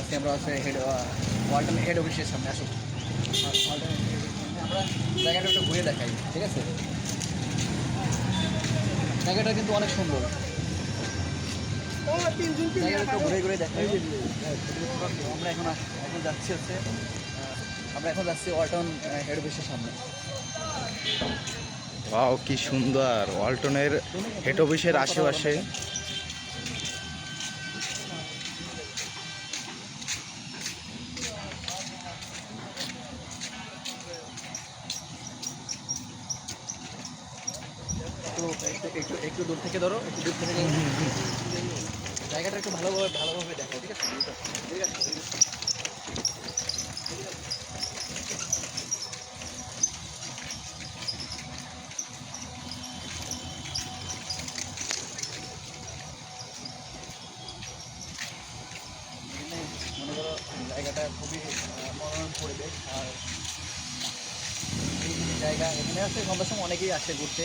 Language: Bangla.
আছি আমরা আছে হেড ওয়ালটন হেড অফিসের সামনে আসুন। আমরা জায়গাটা একটু ঘুরে দেখাই ঠিক আছে? জায়গাটা কিন্তু অনেক সুন্দর। জায়গাটা ঘুরে ঘুরে দেখাই। আমরা এখন এখন যাচ্ছি হচ্ছে আমরা এখন যাচ্ছি ওয়ালটন হেড অফিসের সামনে। ওয়াও কি সুন্দর। ওয়ালটনের হেড অফিসের আশেপাশে। একটু একটু একটু দূর থেকে ধরো, একটু দূর থেকে জায়গাটা একটু ভালোভাবে ভালোভাবে দেখো ঠিক আছে? ঠিক আছে? জায়গাটা খুবই মনোরম পরিবেশ, আর জায়গা এখানে আসে সন্ধ্যার সময় অনেকেই আসে ঘুরতে।